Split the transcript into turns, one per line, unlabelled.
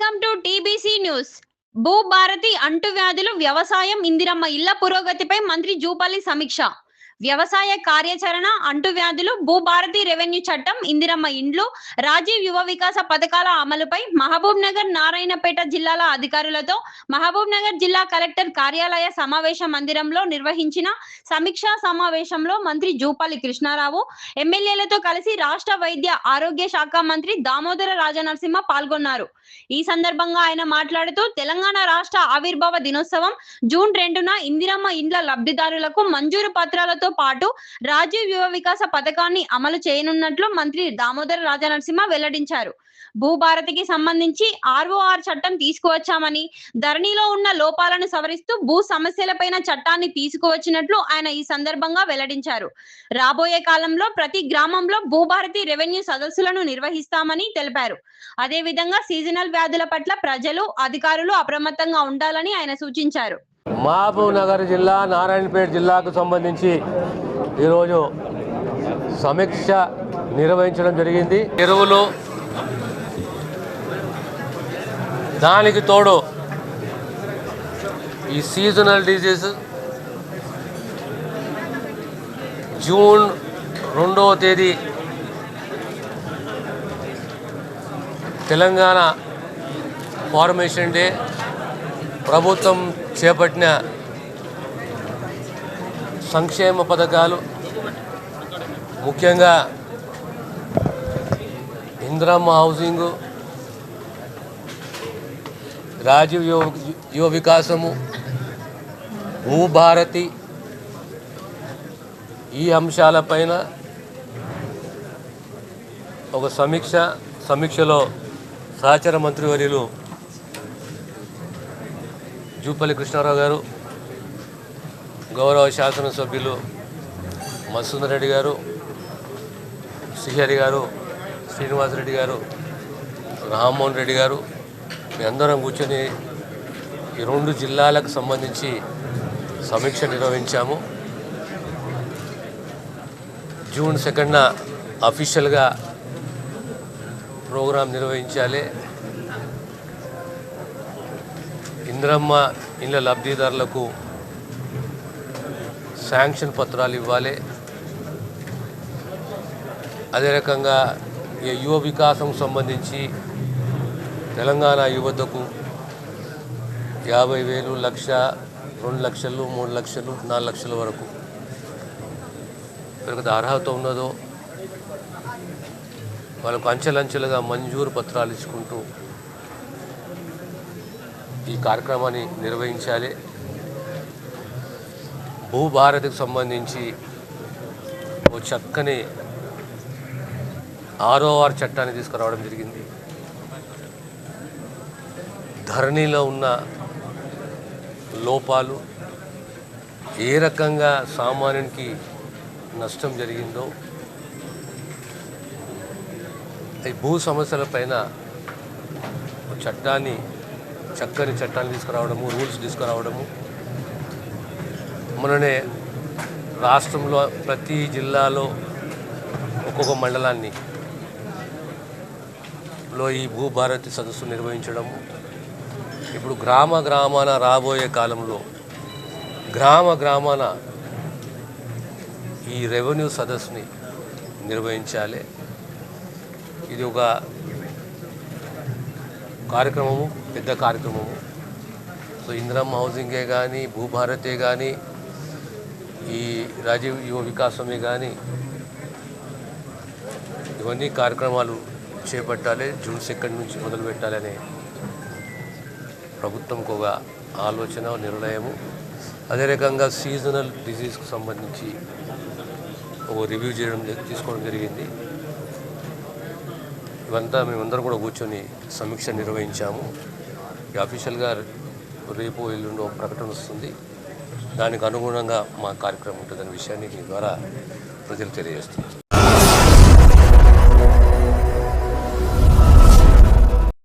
Welcome to TBC news. Bhubharati అంటువ్యాధులు వ్యవసాయం ఇందిరమ్మ ఇళ్ళ పురోగతిపై మంత్రి జూపల్లి సమీక్ష. వ్యవసాయ కార్యాచరణ అంటువ్యాధులు భూభారతి రెవెన్యూ చట్టం ఇందిరమ్మ ఇండ్లు రాజీవ్ యువ వికాస పథకాల అమలుపై మహబూబ్ నగర్ నారాయణపేట జిల్లాల అధికారులతో మహబూబ్ నగర్ జిల్లా కలెక్టర్ కార్యాలయ సమావేశ మందిరంలో నిర్వహించిన సమీక్షా సమావేశంలో మంత్రి జూపాలి కృష్ణారావు ఎమ్మెల్యేలతో కలిసి రాష్ట్ర వైద్య ఆరోగ్య శాఖ మంత్రి దామోదర రాజనరసింహ పాల్గొన్నారు. ఈ సందర్భంగా ఆయన మాట్లాడుతూ తెలంగాణ రాష్ట్ర ఆవిర్భావ దినోత్సవం జూన్ రెండున ఇందిరమ్మ ఇండ్ల లబ్ధిదారులకు మంజూరు పత్రాలతో పాటు రాజీవ్ యువ వికాస పథకాన్ని అమలు చేయనున్నట్లు మంత్రి దామోదర రాజనరసింహ వెల్లడించారు. భూభారతికి సంబంధించి ఆర్ఓఆర్ చట్టం తీసుకువచ్చామని ధరణిలో ఉన్న లోపాలను సవరిస్తూ భూ సమస్యలపైన చట్టాన్ని తీసుకువచ్చినట్లు ఆయన ఈ సందర్భంగా వెల్లడించారు. రాబోయే కాలంలో ప్రతి గ్రామంలో భూభారతి రెవెన్యూ సదస్సులను నిర్వహిస్తామని తెలిపారు. అదే విధంగా సీజనల్ వ్యాధుల పట్ల ప్రజలు అధికారులు అప్రమత్తంగా ఉండాలని ఆయన సూచించారు.
మహబూబ్ నగర్ జిల్లా నారాయణపేట జిల్లాకు సంబంధించి ఈరోజు సమీక్ష నిర్వహించడం జరిగింది. ఎరువులు దానికి తోడు ఈ సీజనల్ డిజీజ్ జూన్ రెండవ తేదీ తెలంగాణ ఫార్మేషన్ డే ప్రభుత్వం చేపట్టిన సంక్షేమ పథకాలు ముఖ్యంగా ఇంద్రమ్మ హౌసింగు రాజీవ్ యువ యువ వికాసము భూభారతి ఈ అంశాలపైన ఒక సమీక్ష సమీక్షలో సహచర మంత్రివర్యులు జూపల్లి కృష్ణారావు గారు గౌరవ శాసనసభ్యులు మసూదర్ రెడ్డి గారు శ్రీహరి గారు శ్రీనివాసరెడ్డి గారు రామ్మోహన్ రెడ్డి గారు మీ అందరం కూర్చొని ఈ రెండు జిల్లాలకు సంబంధించి సమీక్ష నిర్వహించాము. జూన్ సెకండ్న అఫీషియల్గా ప్రోగ్రాం నిర్వహించాలి. ఇంద్రమ్మ ఇళ్ళ లబ్ధిదారులకు శాంక్షన్ పత్రాలు ఇవ్వాలి. అదే రకంగా ఈ యువ వికాసం సంబంధించి తెలంగాణ యువతకు యాభై వేలు లక్ష రెండు లక్షలు మూడు లక్షలు నాలుగు లక్షల వరకు ఎవరికైతే అర్హత ఉన్నదో వాళ్ళకు అంచెలంచెలుగా మంజూరు పత్రాలు ఇచ్చుకుంటూ ఈ కార్యక్రమాన్ని నిర్వహించాలి. భూభారతికి సంబంధించి ఓ చక్కని ఆర్ఓఆర్ చట్టాన్ని తీసుకురావడం జరిగింది. ధరణిలో ఉన్న లోపాలు ఏ రకంగా సామాన్యునికి నష్టం జరిగిందో ఈ భూ సమస్యలపైన ఒక చట్టాన్ని చక్కని చట్టాలు తీసుకురావడము రూల్స్ తీసుకురావడము. మొన్ననే రాష్ట్రంలో ప్రతి జిల్లాలో ఒక్కొక్క మండలాన్ని లో ఈ భూభారతి సదస్సు నిర్వహించడము. ఇప్పుడు గ్రామ గ్రామాన రాబోయే కాలంలో గ్రామ గ్రామాన ఈ రెవెన్యూ సదస్సుని నిర్వహించాలి. ఇది ఒక కార్యక్రమము పెద్ద కార్యక్రమము. సో ఇందిరమ్మ హౌసింగే కానీ భూభారతే కానీ ఈ రాజీవ్ యువ వికాసమే కానీ ఇవన్నీ కార్యక్రమాలు చేపట్టాలి. జూన్ సెకండ్ నుంచి మొదలు పెట్టాలనే ప్రభుత్వంకు ఒక ఆలోచన నిర్ణయము. అదే రకంగా సీజనల్ డిజీజ్కి సంబంధించి ఒక రివ్యూ చేయడం తీసుకోవడం జరిగింది. ఇవంతా మేమందరం కూడా కూర్చొని సమీక్ష నిర్వహించాము. ఈ అఫీషియల్గా రేపు ఎల్లుండో ప్రకటన వస్తుంది. దానికి అనుగుణంగా మా కార్యక్రమం ఉంటుందనే విషయాన్ని మీ ద్వారా ప్రజలు తెలియజేస్తున్నారు.